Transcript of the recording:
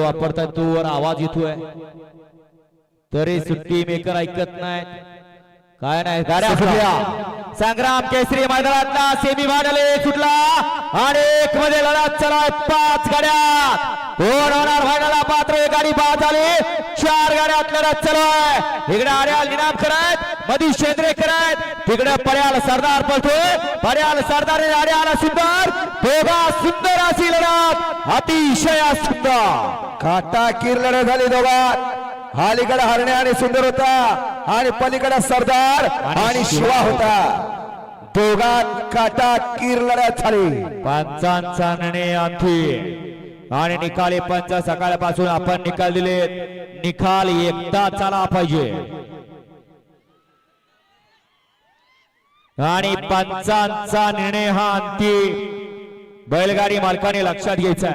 वापरताय तो वर आवाज येतोय. तरी सुट्टी मेकर ऐकत नाही काय नाही गाड्या सुटल्या संग्राम केसरी मैदानातला सेमी फायनल सुटला. आणि एक मध्ये लढत चला पाच गाड्या. कोण होणार फायनलला पात्र गाडी बाद झाली. चार गाड्यात लढत चालू इकडे आर्याल निनाम करत मधी शेंद्रे करत तिकडे पड्याल सरदार पळतोय पड्याल सरदार आर्याला सुंदर दोघा सुंदर अशी लढत अतिशय सुंदर. काटा किर लढत झाली दोघात. अलीकडे हरणे आणि सुंदर होता आणि पलीकडे सरदार आणि शिवा होता. दोघात काटा किर लढत झाली. पंचांचा निर्णय आणि निकाल पंच सकाळपासून आपण निकाल दिले. निकाल एकदा चाला पाहिजे. आणि पंचांचा निर्णय हा अंतिम. बैलगाडी मालकाने लक्षात घ्यायचा.